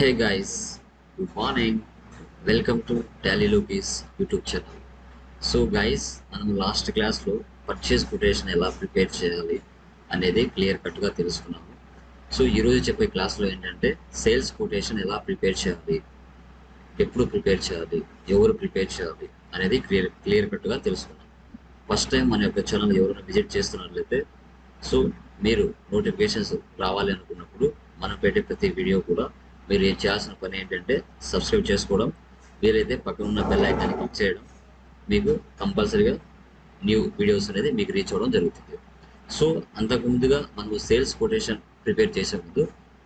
Hey guys, good morning. Welcome to Tally Loopies YouTube channel. So guys మనం last క్లాస్లో purchase quotation ఎలా prepare చేయాలి అనేది clear కట్గా తెలుసుకున్నాము. సో ఈరోజు చెప్పే క్లాస్లో ఏంటంటే సేల్స్ కొటేషన్ ఎలా ప్రిపేర్ చేయాలి ఎప్పుడు ప్రిపేర్ చేయాలి ఎవరు ప్రిపేర్ చేయాలి అనేది క్లియర్ క్లియర్ కట్గా తెలుసుకున్నాం ఫస్ట్ టైం మన యొక్క ఛానల్ ఎవరైనా విజిట్ చేస్తున్నట్లయితే సో మీరు నోటిఫికేషన్స్ రావాలి అనుకున్నప్పుడు మనం పెట్టే ప్రతి వీడియో కూడా మీరు ఏం చేయాల్సిన పని ఏంటంటే సబ్స్క్రైబ్ చేసుకోవడం వీలైతే పక్కన ఉన్న బెల్ ఐకాన్ని క్లిక్ చేయడం మీకు కంపల్సరీగా న్యూ వీడియోస్ అనేది మీకు రీచ్ అవ్వడం జరుగుతుంది. సో అంతకు ముందుగా మనము సేల్స్ కొటేషన్ ప్రిపేర్ చేసే ముందు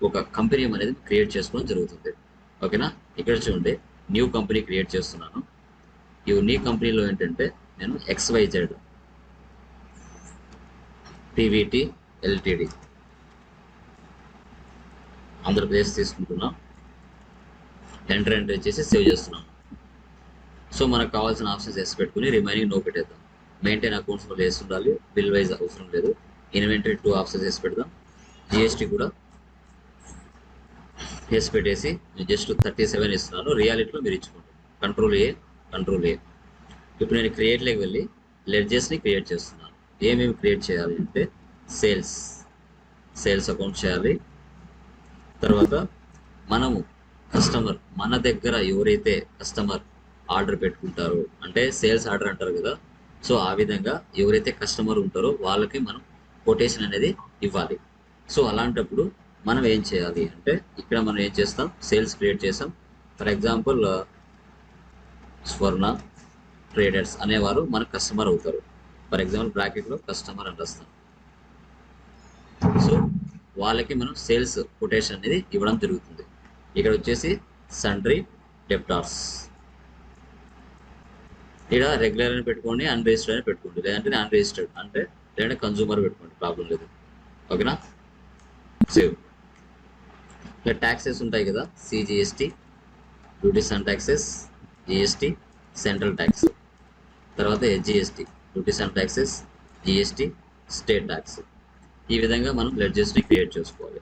ఒక కంపెనీ అనేది క్రియేట్ చేసుకోవడం జరుగుతుంది. ఓకేనా? ఇక్కడ చూడండి న్యూ కంపెనీ క్రియేట్ చేస్తున్నాను. ఈ న్యూ కంపెనీలో ఏంటంటే నేను ఎక్స్వైజెడ్ పివిటి ఎల్టీడీ ఆంధ్రప్రదేశ్ తీసుకుంటున్నాం. ఎంటర్ ఎంటర్ చేసి సేవ్ చేస్తున్నాం. సో మనకు కావాల్సిన ఆప్షన్స్ వేసి పెట్టుకుని రిమైనింగ్ నో పెట్టేద్దాం. మెయింటైన్ అకౌంట్స్లో వేసి ఉండాలి బిల్ వైజ్ అవసరం లేదు. ఇన్వెంటరీ టూ ఆప్షన్స్ వేసి పెడదాం. జిఎస్టీ కూడా వేసి పెట్టేసి జస్ట్ థర్టీ సెవెన్ ఇస్తున్నాను. రియాలిటీలో మీరు ఇచ్చుకోండి. కంట్రోల్ ఏ కంట్రోల్ ఏ ఇప్పుడు నేను క్రియేట్లోకి వెళ్ళి లెడ్జెస్ని క్రియేట్ చేస్తున్నాను. ఏమేమి క్రియేట్ చేయాలి అంటే సేల్స్ సేల్స్ అకౌంట్ చేయాలి. తర్వాత మనము కస్టమర్ మన దగ్గర ఎవరైతే కస్టమర్ ఆర్డర్ పెట్టుకుంటారో అంటే సేల్స్ ఆర్డర్ అంటారు కదా సో ఆ విధంగా ఎవరైతే కస్టమర్ ఉంటారో వాళ్ళకి మనం కొటేషన్ అనేది ఇవ్వాలి. సో అలాంటప్పుడు మనం ఏం చేయాలి అంటే ఇక్కడ మనం ఏం చేస్తాం సేల్స్ క్రియేట్ చేస్తాం. ఫర్ ఎగ్జాంపుల్ స్వర్ణ ట్రేడర్స్ అనేవారు మన కస్టమర్ అవుతారు. ఫర్ ఎగ్జాంపుల్ బ్రాకెట్లో కస్టమర్ అని రాస్తాం. సో వాళ్ళకి మనం సేల్స్ కొటేషన్ అనేది ఇవ్వడం జరుగుతుంది. ఇక్కడ వచ్చేసి సండ్రీ డెప్టార్స్ ఇక్కడ రెగ్యులర్ అని పెట్టుకోండి అన్రిజిస్టర్డ్ అని పెట్టుకోండి. లేదంటే అన్రిజిస్టర్డ్ అంటే లేదంటే కన్జ్యూమర్ పెట్టుకోండి ప్రాబ్లం లేదు. ఓకేనా సేవ్ ఇక్కడ ట్యాక్సెస్ ఉంటాయి కదా CGST duties and taxes GST central tax తర్వాత SGST duties and taxes GST state tax ఈ విధంగా మనం లెడ్జెస్ని క్రియేట్ చేసుకోవాలి.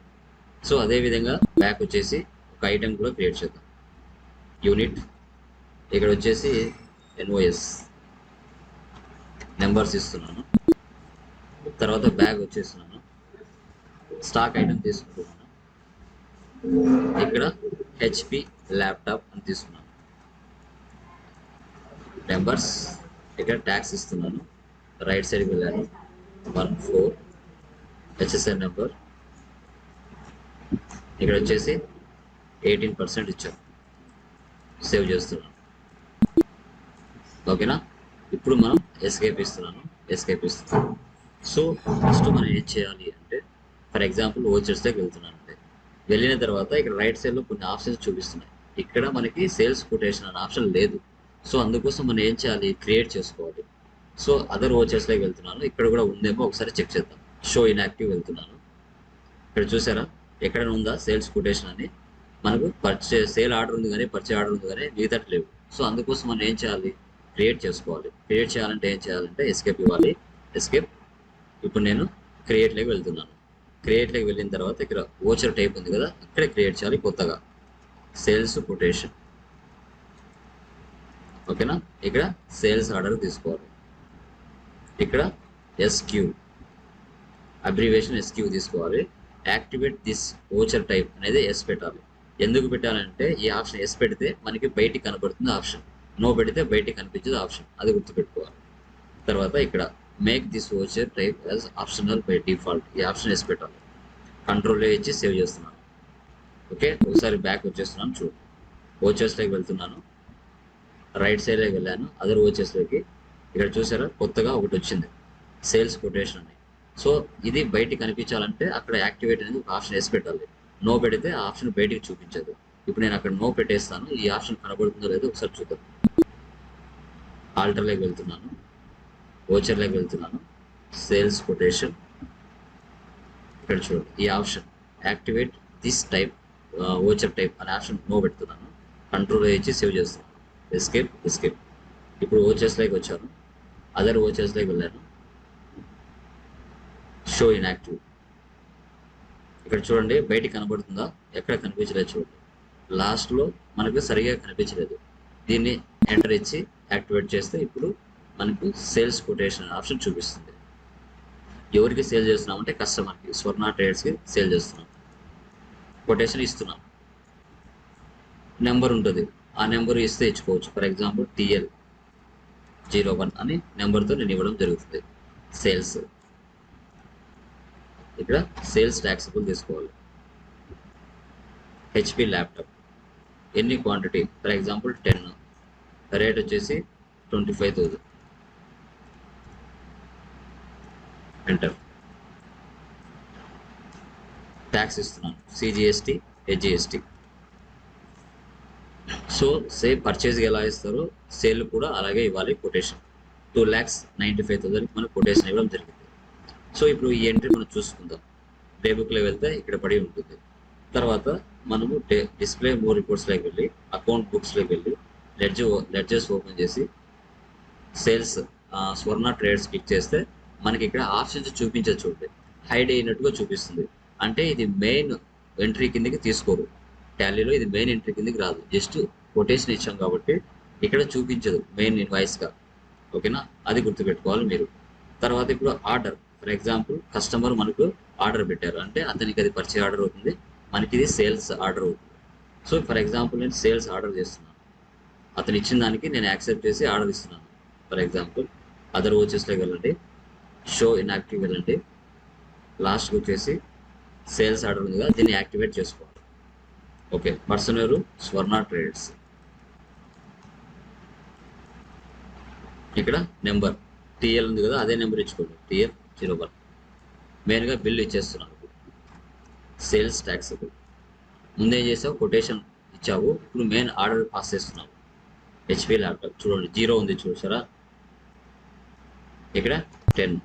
సో అదే విధంగా బ్యాక్ వచ్చేసి ఒక ఐటెం కూడా క్రియేట్ చేద్దాం. యూనిట్ ఇక్కడ వచ్చేసి ఎన్ఓఎస్ నెంబర్స్ ఇస్తున్నాను. తర్వాత బ్యాగ్ వచ్చేస్తున్నాను. స్టాక్ ఐటెం తీసుకుంటున్నాను. ఇక్కడ హెచ్పి ల్యాప్టాప్ అని తీసుకున్నాను. నెంబర్స్ ఇక్కడ ట్యాక్స్ ఇస్తున్నాను. రైట్ సైడ్కి వెళ్ళాను. వన్ ఫోర్ హెచ్ఎస్ఎన్ నెంబర్ ఇక్కడ వచ్చేసి ఎయిటీన్ పర్సెంట్ ఇచ్చాం. సేవ్ చేస్తున్నాను ఓకేనా ఇప్పుడు మనం ఎస్కేప్ ఇస్తున్నాను. ఎస్కేప్ ఇస్తున్నాను సో ఫస్ట్ మనం ఏం చేయాలి అంటే ఫర్ ఎగ్జాంపుల్ ఓచర్స్లోకి వెళ్తున్నాను అంటే వెళ్ళిన తర్వాత ఇక్కడ రైట్ సైడ్లో కొన్ని ఆప్షన్స్ చూపిస్తున్నాయి. ఇక్కడ మనకి సేల్స్ కొటేషన్ అనే ఆప్షన్ లేదు. సో అందుకోసం మనం ఏం చేయాలి? క్రియేట్ చేసుకోవాలి. సో అదర్ ఓచర్స్లోకి వెళ్తున్నాను. ఇక్కడ కూడా ఉందేమో ఒకసారి చెక్ చేద్దాం. షో ఇన్యాక్టివ్ వెళ్తున్నాను. ఇక్కడ చూసారా? ఎక్కడ ఉందా సేల్స్ కొటేషన్ అని? మనకు పర్చే సేల్ ఆర్డర్ ఉంది కానీ పర్చే ఆర్డర్ ఉంది కానీ మిగతా లేవు. సో అందుకోసం మనం ఏం చేయాలి? క్రియేట్ చేసుకోవాలి. క్రియేట్ చేయాలంటే ఏం చేయాలంటే ఎస్కేప్ ఇవ్వాలి. ఎస్కేప్. ఇప్పుడు నేను క్రియేట్లోకి వెళ్తున్నాను. క్రియేట్లోకి వెళ్ళిన తర్వాత ఇక్కడ ఓచర్ టైప్ ఉంది కదా అక్కడే క్రియేట్ చేయాలి కొత్తగా. Sales quotation. ఓకేనా? ఇక్కడ సేల్స్ ఆర్డర్ తీసుకోవాలి. ఇక్కడ ఎస్క్యూ. అబ్రివేషన్ ఎస్క్యూ తీసుకోవాలి. యాక్టివేట్ దిస్ ఓచర్ టైప్ అనేది ఎస్ పెట్టాలి. ఎందుకు పెట్టాలంటే ఈ ఆప్షన్ ఎస్ పెడితే మనకి బయటికి కనబడుతుంది ఆప్షన్ నో పెడితే బయటికి కనిపించదు ఆప్షన్ అది గుర్తుపెట్టుకోవాలి. తర్వాత ఇక్కడ make this voucher type as optional by default ఈ ఆప్షన్ ఎస్ పెట్టాలి. కంట్రోల్లో ఇచ్చి సేవ్ చేస్తున్నాను. ఓకే ఒకసారి బ్యాక్ వచ్చేస్తున్నాను చూడు. ఓచర్స్లోకి వెళ్తున్నాను. రైట్ సైడ్లోకి వెళ్ళాను. అదర్ ఓచర్స్లోకి ఇక్కడ చూసారా? కొత్తగా ఒకటి వచ్చింది. సేల్స్ కొటేషన్ అని. సో ఇది బయటికి కనిపించాలంటే అక్కడ యాక్టివేట్ అనేది ఒక ఆప్షన్ వేసి పెట్టాలి. నో పెడితే ఆ ఆప్షన్ బయటికి చూపించదు. ఇప్పుడు నేను అక్కడ నో పెట్టేస్తాను. ఈ ఆప్షన్ కనబడుతుందో లేదో ఒకసారి చూద్దాం. ఆల్టర్లోకి వెళ్తున్నాను. ఓచర్లోకి వెళ్తున్నాను. Sales quotation. ఇక్కడ చూడండి. ఈ option activate this type voucher type అనే ఆప్షన్ నో పెడుతున్నాను. కంట్రోల్ ఇచ్చి సేవ్ చేస్తున్నాను ఎస్కేప్ ఎస్కేప్. ఇప్పుడు ఓచర్స్లోకి వచ్చాను. అదర్ ఓచర్స్లోకి వెళ్ళాను. Show inactive. ఇక్కడ చూడండి బయటికి కనబడుతుందా? ఎక్కడ కనిపించలేదు చూడండి. లాస్ట్లో మనకు సరిగా కనిపించలేదు. దీన్ని ఎంటర్ ఇచ్చి యాక్టివేట్ చేస్తే ఇప్పుడు మనకు సేల్స్ కొటేషన్ ఆప్షన్ చూపిస్తుంది. ఎవరికి సేల్ చేస్తున్నాం అంటే కస్టమర్కి స్వర్ణ ట్రేడ్స్కి సేల్ చేస్తున్నాం. కొటేషన్ ఇస్తున్నాం. నెంబర్ ఉంటుంది. ఆ నెంబర్ ఇస్తే ఇచ్చుకోవచ్చు. For example TL zero one అని నెంబర్తో నేను ఇవ్వడం జరుగుతుంది. సేల్స్ ఇక్కడ సేల్స్ ట్యాక్సిబుల్ తీసుకోవాలి. హెచ్పి ల్యాప్టాప్ ఎన్ని quantity for example ten rate వచ్చేసి twenty five thousand enter tax ఇస్తున్నాను సిజిఎస్టి హెచ్జిఎస్టి సో సేమ్ పర్చేజ్కి ఎలా ఇస్తారో సేల్ కూడా అలాగే ఇవ్వాలి quotation two lakhs ninety five థౌసండ్కి మనకు కొటేషన్ ఇవ్వడం జరిగింది. సో ఇప్పుడు ఈ ఎంట్రీ మనం చూసుకుందాం. ప్లే బుక్లో వెళ్తే ఇక్కడ పడి ఉంటుంది. తర్వాత మనము డిస్ప్లే మోర్ రిపోర్ట్స్లోకి వెళ్ళి అకౌంట్ బుక్స్లోకి వెళ్ళి లెడ్జ్ లెడ్జెస్ ఓపెన్ చేసి సేల్స్ స్వర్ణ ట్రేడ్స్ క్లిక్ చేస్తే మనకి ఇక్కడ ఆప్షన్స్ చూపించదు చూడండి. హైడ్ అయినట్టుగా చూపిస్తుంది. అంటే ఇది మెయిన్ ఎంట్రీ కిందకి తీసుకోరు. టాలీలో ఇది మెయిన్ ఎంట్రీ కిందకి రాదు. జస్ట్ కొటేషన్ ఇచ్చాం కాబట్టి ఇక్కడ చూపించదు మెయిన్ ఇన్వాయిస్గా ఓకేనా అది గుర్తుపెట్టుకోవాలి మీరు. తర్వాత ఇప్పుడు ఆర్డర్ ఫర్ ఎగ్జాంపుల్ కస్టమర్ మనకు ఆర్డర్ పెట్టారు. అంటే అతనికి అది పర్చేజ్ ఆర్డర్ అవుతుంది. మనకి ఇది సేల్స్ ఆర్డర్ అవుతుంది. సో ఫర్ ఎగ్జాంపుల్ నేను సేల్స్ ఆర్డర్ చేస్తున్నాను. అతను ఇచ్చిన దానికి నేను యాక్సెప్ట్ చేసి ఆర్డర్ ఇస్తున్నాను. ఫర్ ఎగ్జాంపుల్ అదర్ వచ్చేస్లోకి వెళ్ళండి. షో ఇన్యాక్టివ్ వెళ్ళండి. లాస్ట్కి వచ్చేసి సేల్స్ ఆర్డర్ ఉంది కదా దీన్ని యాక్టివేట్ చేసుకోవాలి. ఓకే పర్సన్ ఎవరు స్వర్ణ ట్రేడర్స్ ఇక్కడ నెంబర్ టీఎల్ ఉంది కదా అదే నెంబర్ ఇచ్చుకోండి. టీఎల్ జీరో వన్ మెయిన్గా బిల్ ఇచ్చేస్తున్నాను సేల్స్ ట్యాక్స్ ముందేం చేసావు? కొటేషన్ ఇచ్చావు. ఇప్పుడు మెయిన్ ఆర్డర్ పాస్ చేస్తున్నావు. హెచ్పి ల్యాప్టాప్ చూడండి. జీరో ఉంది చూసారా? ఇక్కడ టెన్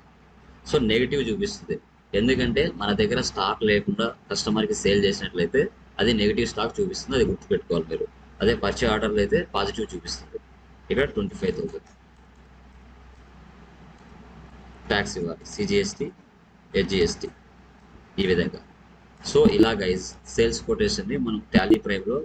సో నెగిటివ్ చూపిస్తుంది. ఎందుకంటే మన దగ్గర స్టాక్ లేకుండా కస్టమర్కి సేల్ చేసినట్లయితే అది నెగిటివ్ స్టాక్ చూపిస్తుంది. అది గుర్తుపెట్టుకోవాలి మీరు. అదే పర్చే ఆర్డర్లు అయితే పాజిటివ్ చూపిస్తుంది. ఇక్కడ ట్వంటీ ఫైవ్ థౌసండ్ ట్యాక్స్ ఇవ్వాలి. సిజిఎస్టీ హెచ్జిఎస్టీ ఈ విధంగా. సో ఇలా గైజ్ సేల్స్ కొటేషన్ని మనం టాలీ ప్రైమ్లో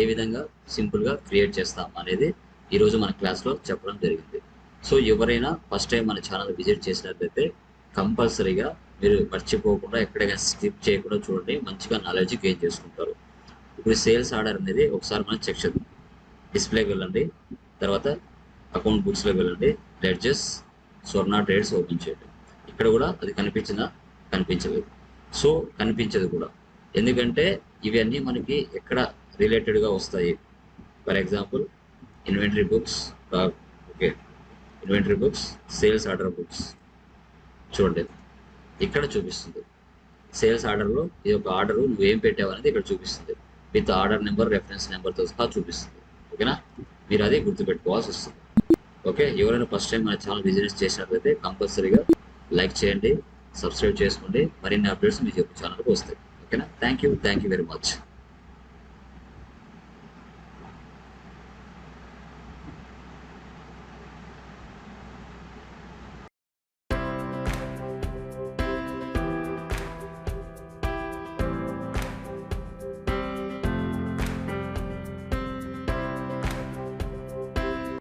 ఏ విధంగా సింపుల్గా క్రియేట్ చేస్తాం అనేది ఈరోజు మన క్లాస్లో చెప్పడం జరిగింది. సో ఎవరైనా ఫస్ట్ టైం మన ఛానల్ విజిట్ చేసినట్లయితే కంపల్సరీగా మీరు మర్చిపోకుండా ఎక్కడైనా స్కిప్ చేయకుండా చూడండి. మంచిగా నాలెడ్జ్ గెయిన్ చేసుకుంటారు. ఇప్పుడు సేల్స్ ఆర్డర్ అనేది ఒకసారి మనం చెక్ చేద్దాం. డిస్ప్లేకి వెళ్ళండి. తర్వాత అకౌంట్ బుక్స్లోకి వెళ్ళండి. లెడ్జెస్ స్వర్ణ ట్రేడ్స్ ఓపెన్ చేయడం ఇక్కడ కూడా అది కనిపించిందా కనిపించలేదు. సో కనిపించదు కూడా. ఎందుకంటే ఇవన్నీ మనకి ఎక్కడ రిలేటెడ్గా వస్తాయి? For example inventory books okay. Inventory books sales order books చూడండి. ఇక్కడ చూపిస్తుంది. సేల్స్ ఆర్డర్లో ఇది ఒక ఆర్డర్ నువ్వు ఏం పెట్టావు అనేది ఇక్కడ చూపిస్తుంది. విత్ ఆర్డర్ నెంబర్ రెఫరెన్స్ నెంబర్తో సహా చూపిస్తుంది. ఓకేనా? మీరు అది గుర్తుపెట్టుకోవాల్సి వస్తుంది. ఓకే? ఎవరైనా ఫస్ట్ టైం మన ఛానల్ బిజినెస్ చేసినట్లయితే కంపల్సరీగా లైక్ చేయండి సబ్స్క్రైబ్ చేసుకోండి. మరిన్ని అప్డేట్స్ మీకు ఛానల్కి వస్తాయి. ఓకేనా? Thank you thank you very much